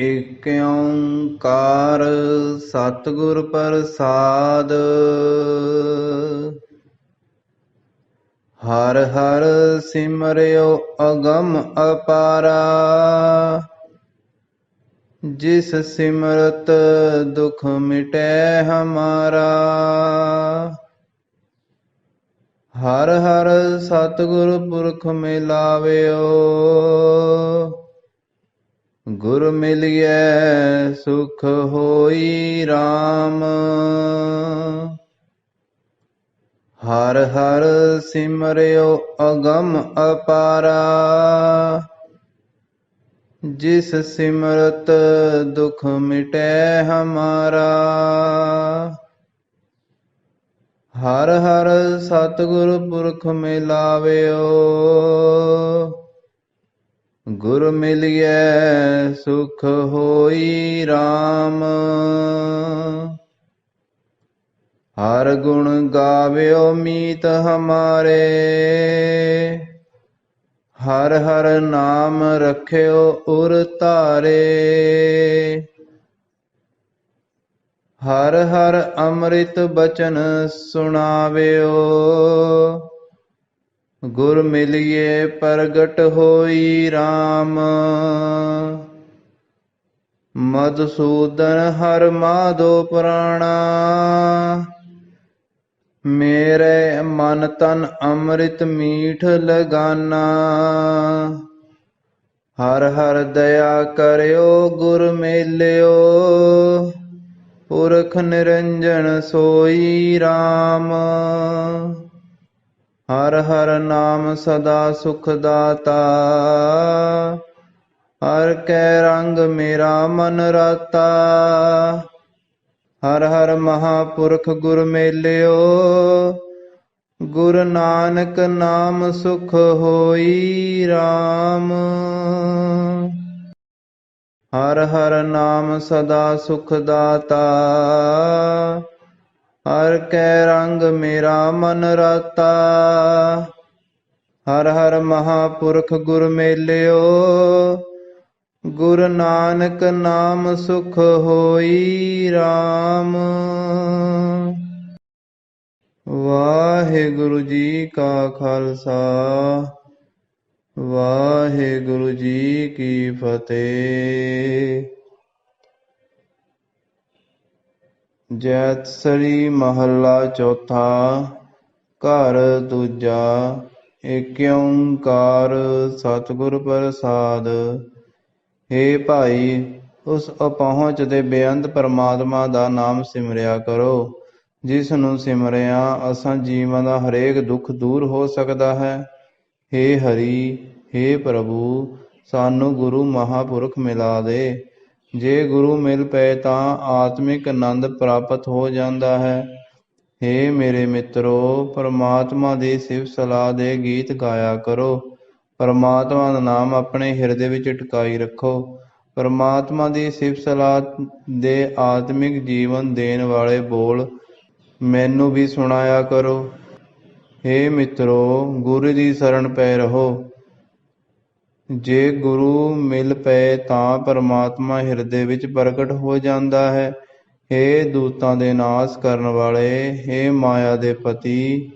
ਏਕ ਓੰਕਾਰ ਸਤਿਗੁਰ ਪ੍ਰਸਾਦ। ਹਰ ਹਰ ਸਿਮਰਿਓ ਅਗਮ ਅਪਾਰਾ। ਜਿਸ ਸਿਮਰਤ ਦੁਖ ਮਿਟੈ ਹਮਾਰਾ। ਹਰ ਹਰ ਸਤਿਗੁਰ ਪੁਰਖ ਮਿਲਾਵਿਓ। ਗੁਰ ਮਿਲਿਐ ਸੁਖ ਹੋਈ RAM ਹਰ ਹਰ ਸਿਮਰਿਓ ਅਗਮ ਅਪਾਰਾ। ਜਿਸ ਸਿਮਰਤ ਦੁਖ ਮਿਟੈ ਹਮਾਰਾ। ਹਰ ਹਰ ਸਤਿਗੁਰ ਪੁਰਖ ਮਿਲਾਵਿਓ। ਗੁਰ ਮਿਲਿਐ, ਸੁਖ ਹੋਈ RAM ਹਰ ਗੁਣ ਗਾਵਿਓ ਮੀਤ ਹਮਾਰੇ। ਹਰ ਹਰ ਨਾਮ ਰਖਿਓ ਉਰ ਧਾਰੇ। ਹਰ ਹਰ ਅੰਮ੍ਰਿਤ ਬਚਨ ਸੁਣਾਵਿਓ। ਗੁਰ ਮਿਲਿਏ ਪ੍ਰਗਟ ਹੋਈ RAM ਮਦਸੂਦਨ ਹਰ ਮਾਧੋ ਪ੍ਰਾਣਾ। ਮੇਰੇ ਮਨ ਤਨ ਅੰਮ੍ਰਿਤ ਮੀਠ ਲਗਾਨਾ। ਹਰ ਹਰ ਦਇਆ ਕਰਿਓ, ਗੁਰ ਮੇਲਿਓ। ਪੁਰਖ ਨਿਰੰਜਨ ਸੋਈ RAM ਹਰ ਹਰ ਨਾਮ ਸਦਾ ਸੁਖ ਦਾਤਾ ਹਰ ਕੈ ਰੰਗ ਮੇਰਾ ਮਨ ਰਾਤਾ। ਹਰ ਹਰ ਮਹਾਪੁਰਖ ਗੁਰ ਮੇਲਿਓ। ਗੁਰ ਨਾਨਕ ਨਾਮ ਸੁਖ ਹੋਈ RAM ਹਰ ਹਰ ਨਾਮ ਸਦਾ ਸੁਖ ਦਾਤਾ ਹਰ ਕੈ ਰੰਗ ਮੇਰਾ ਮਨ ਰਾਤਾ। ਹਰ ਹਰ ਮਹਾਪੁਰਖ ਗੁਰ ਮੇਲਿਓ। ਗੁਰ ਨਾਨਕ ਨਾਮ ਸੁਖ ਹੋਈ RAM ਵਾਹਿਗੁਰੂ ਜੀ ਕਾ ਖਾਲਸਾ। ਵਾਹਿਗੁਰੂ ਜੀ ਕੀ ਫਤਿਹ। ਜੈਤ ਸਰੀ ਮਹੱਲਾ ਚੌਥਾ, ਘਰ ਦੂਜਾ, ਏਕ ਓੰਕਾਰ ਸਤਿਗੁਰ ਪ੍ਰਸਾਦ। ਹੇ ਭਾਈ, ਉਸ ਅਪਹੁੰਚ ਦੇ ਬੇਅੰਤ ਪਰਮਾਤਮਾ ਦਾ ਨਾਮ ਸਿਮਰਿਆ ਕਰੋ, ਜਿਸ ਨੂੰ ਸਿਮਰਿਆ ਅਸਾਂ ਜੀਵਾਂ ਦਾ ਹਰੇਕ ਦੁੱਖ ਦੂਰ ਹੋ ਸਕਦਾ ਹੈ। ਹੇ ਹਰੀ, ਹੇ ਪ੍ਰਭੂ, ਸਾਨੂੰ ਗੁਰੂ ਮਹਾਪੁਰਖ ਮਿਲਾ ਦੇ। ਜੇ ਗੁਰੂ ਮਿਲ ਪਏ ਤਾਂ ਆਤਮਿਕ ਆਨੰਦ ਪ੍ਰਾਪਤ ਹੋ ਜਾਂਦਾ ਹੈ। ਹੇ ਮੇਰੇ ਮਿੱਤਰੋ, ਪਰਮਾਤਮਾ ਦੀ ਸਿਵ ਸਲਾਹ ਦੇ ਗੀਤ ਗਾਇਆ ਕਰੋ। ਪਰਮਾਤਮਾ ਦਾ ਨਾਮ ਆਪਣੇ ਹਿਰਦੇ ਵਿੱਚ ਟਿਕਾਈ ਰੱਖੋ। ਪਰਮਾਤਮਾ ਦੀ ਸਿਫਤ ਸਲਾਹ ਦੇ ਆਤਮਿਕ ਜੀਵਨ ਦੇਣ ਵਾਲੇ ਬੋਲ ਮੈਨੂੰ ਵੀ ਸੁਣਾਇਆ ਕਰੋ। ਹੇ ਮਿੱਤਰੋ, ਗੁਰੂ ਦੀ ਸ਼ਰਨ ਪੈ ਰਹੋ। ਜੇ ਗੁਰੂ ਮਿਲ ਪਏ ਤਾਂ ਪਰਮਾਤਮਾ ਹਿਰਦੇ ਵਿੱਚ ਪ੍ਰਗਟ ਹੋ ਜਾਂਦਾ ਹੈ। ਹੇ ਦੂਤਾਂ ਦੇ ਨਾਸ ਕਰਨ ਵਾਲੇ, ਹੇ ਮਾਇਆ ਦੇ ਪਤੀ,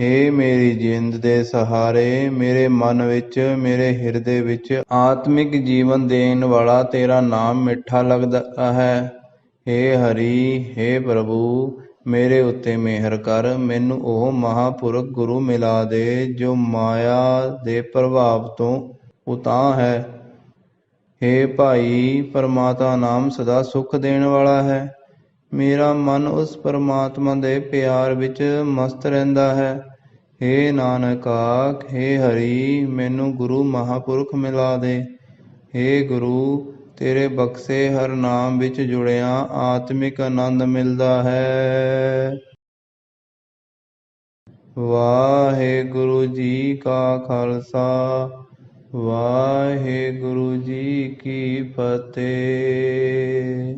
ਹੇ ਮੇਰੀ ਜਿੰਦ ਦੇ ਸਹਾਰੇ, ਮੇਰੇ ਮਨ ਵਿੱਚ, ਮੇਰੇ ਹਿਰਦੇ ਵਿੱਚ ਆਤਮਿਕ ਜੀਵਨ ਦੇਣ ਵਾਲਾ ਤੇਰਾ ਨਾਮ ਮਿੱਠਾ ਲੱਗਦਾ ਹੈ। ਹੇ ਹਰੀ, ਹੇ ਪ੍ਰਭੂ ਮੇਰੇ ਉੱਤੇ ਮਿਹਰ ਕਰ, ਮੈਨੂੰ ਉਹ ਮਹਾਂਪੁਰਖ ਗੁਰੂ ਮਿਲਾ ਦੇ ਜੋ ਮਾਇਆ ਦੇ ਪ੍ਰਭਾਵ ਤੋਂ ਉਤਾਂ ਹੈ। ਹੇ ਭਾਈ ਪਰਮਾਤਮਾ ਨਾਮ ਸਦਾ ਸੁਖ ਦੇਣ ਵਾਲਾ ਹੈ। ਮੇਰਾ ਮਨ ਉਸ ਪਰਮਾਤਮਾ ਦੇ ਪਿਆਰ ਵਿੱਚ ਮਸਤ ਰਹਿੰਦਾ ਹੈ। ਹੇ ਨਾਨਕ ਆਖ, ਹੇ ਹਰੀ, ਮੈਨੂੰ ਗੁਰੂ ਮਹਾਪੁਰਖ ਮਿਲਾ ਦੇ। ਹੇ ਗੁਰੂ ਤੇਰੇ ਬਖਸ਼ੇ ਹਰ ਨਾਮ ਵਿੱਚ ਜੁੜਿਆ, ਆਤਮਿਕ ਆਨੰਦ ਮਿਲਦਾ ਹੈ। ਵਾਹਿਗੁਰੂ ਜੀ ਕਾ ਖਾਲਸਾ, ਵਾਹਿਗੁਰੂ ਜੀ ਕੀ ਫਤਿਹ।